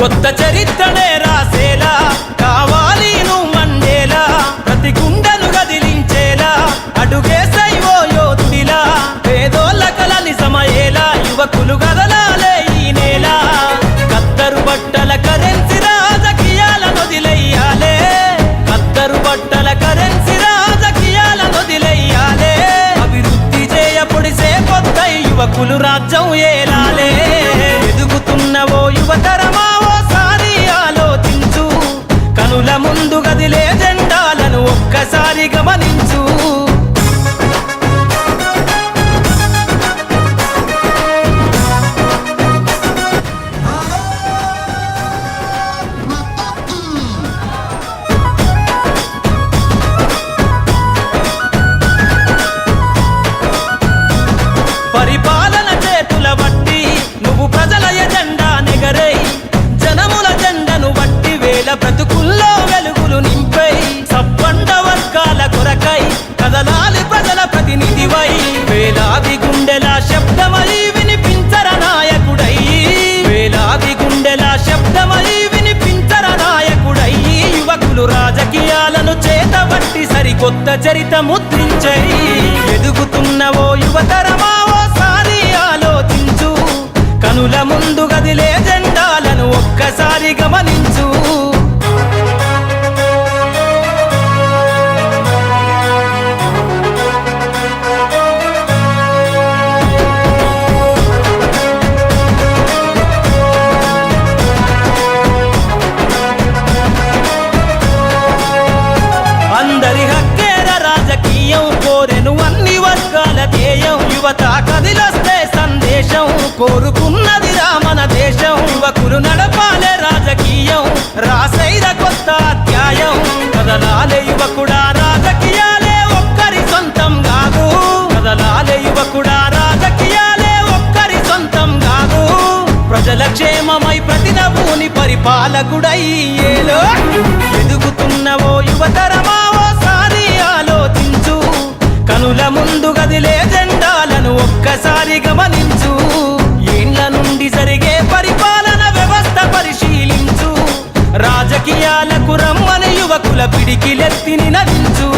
కొత్త చరిత్రనే రాసేలా ఒక్కసారి గమనించు. చేతబట్టి సరికొత్త చరిత ముద్రించై ఎదుగుతున్నవో యువతరమా యువత కదిలొస్తే సందేశం కోరుకున్నది రామన దేశం. యువకులు నడపాలే రాజకీయం రాసైర కొత్త అధ్యాయం. కదలాలే యువకుడా రాజకీయాలే ఒక్కరి సొంతం కాదు. కదలాలే యువకుడా రాజకీయాలే ఒక్కరి సొంతం కాదు. ప్రజల క్షేమమై ప్రతి నవ్వుని పరిపాలకుడై ఏలో. ఎదుగుతున్నవో యువతరమావో సారి ఆలోచించు. కనుల ముందు గదిలే జెండాలను ఒక్కసారి గమనించు. ఏండ్ల నుండి జరిగే పరిపాలన వ్యవస్థ పరిశీలించు. రాజకీయాలకు రమ్మని యువకుల పిడికిలెత్తిని నదించు